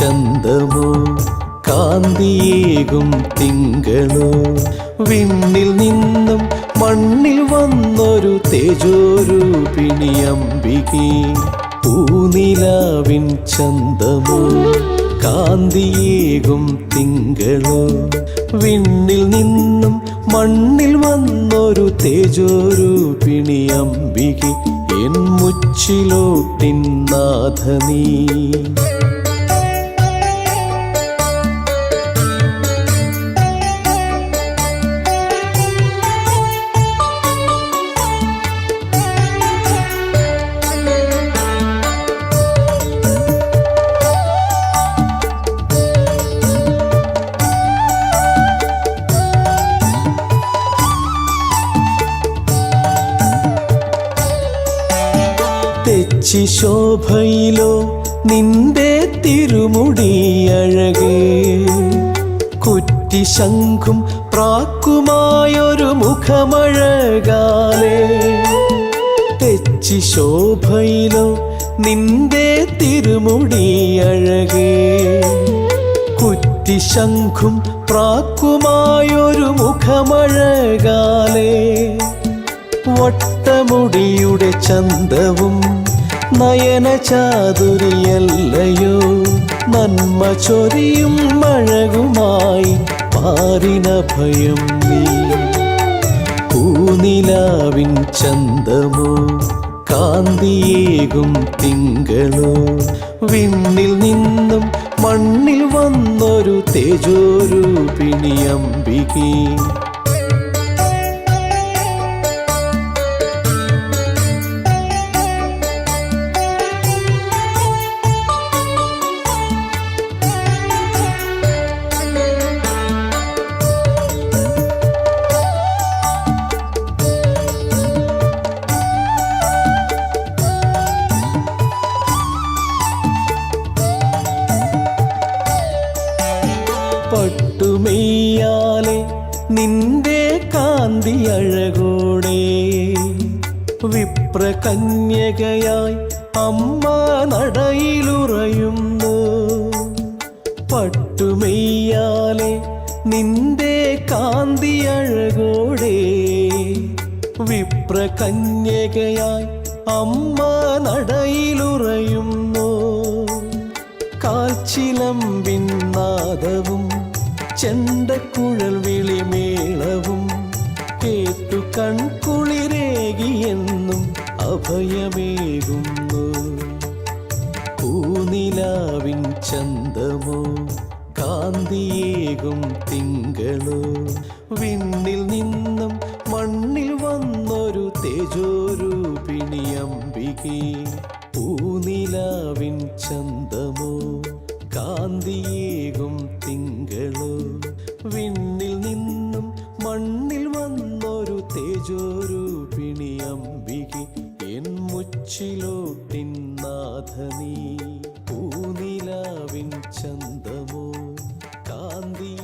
ചന്തമോ? കാന്തിയേകും തിങ്കളോ? വിണ്ണിൽ നിന്നും മണ്ണിൽ വന്നൊരു തേജോരൂപിണി അംബികെ. പൂനിലാവിൻ ചന്തമോ? കാന്തിയേകും തിങ്കളോ? വിണ്ണിൽ നിന്നും മണ്ണിൽ വന്നൊരു തേജോരൂപിണി അംബികെ. എൻ മുച്ചിലോട്ടിൻ നാഥനീ. തെച്ചി ശോഭയിലോ നിന്റെ തിരുമുടി അഴകേ. കുറ്റി ശംഖും പ്രാക്കുമായൊരു മുഖമഴകാലേ. തെച്ചി ശോഭയിലോ നിന്റെ തിരുമുടി അഴകേ. കുറ്റി ശംഖും പ്രാക്കുമായൊരു മുഖമഴകാലേ. വട്ടമുടിയുടെ ചന്തവും നയന ചാതുരിയല്ലയോ? നന്മ ചൊരിയും മഴകുമായി പാരിന ഭയം പൂനിലാവിൻ ചന്തമോ? കാന്തിയേകും തിങ്കളോ? വിണ്ണിൽ നിന്നും മണ്ണിൽ വന്നൊരു തേജോരൂപിണി അംബികേ. നിന്റെ കാന്തി അഴകോടെ വിപ്രകന്യകയായി അമ്മ നടയിലുറയുന്നു. പട്ടുമെയ്യാലെ നിന്റെ കാന്തി അഴകോടെ വിപ്രകന്യകയായി അമ്മ നടയിലുറയുന്നു. കാച്ചിലമ്പിൻ നാദവും ചെണ്ടക്കുഴൽ കൺകുളിരേകിയെന്നും അഭയമേകുന്നു. പൂനിലാവിൻ ചന്തമോ കാന്തിയേകും തിങ്കളോ? വിണ്ണിൽ നിന്നും മണ്ണിൽ വന്നൊരു തേജോരൂപിണി പൂനിലാവിൻ ചന്തമോ തേജോരൂപിണി അംബികെ എൻ മുച്ചിലോട്ടിൻ നാഥനീ. പൂനിലാവിൻ ചന്തമോ കാന്തിയേകും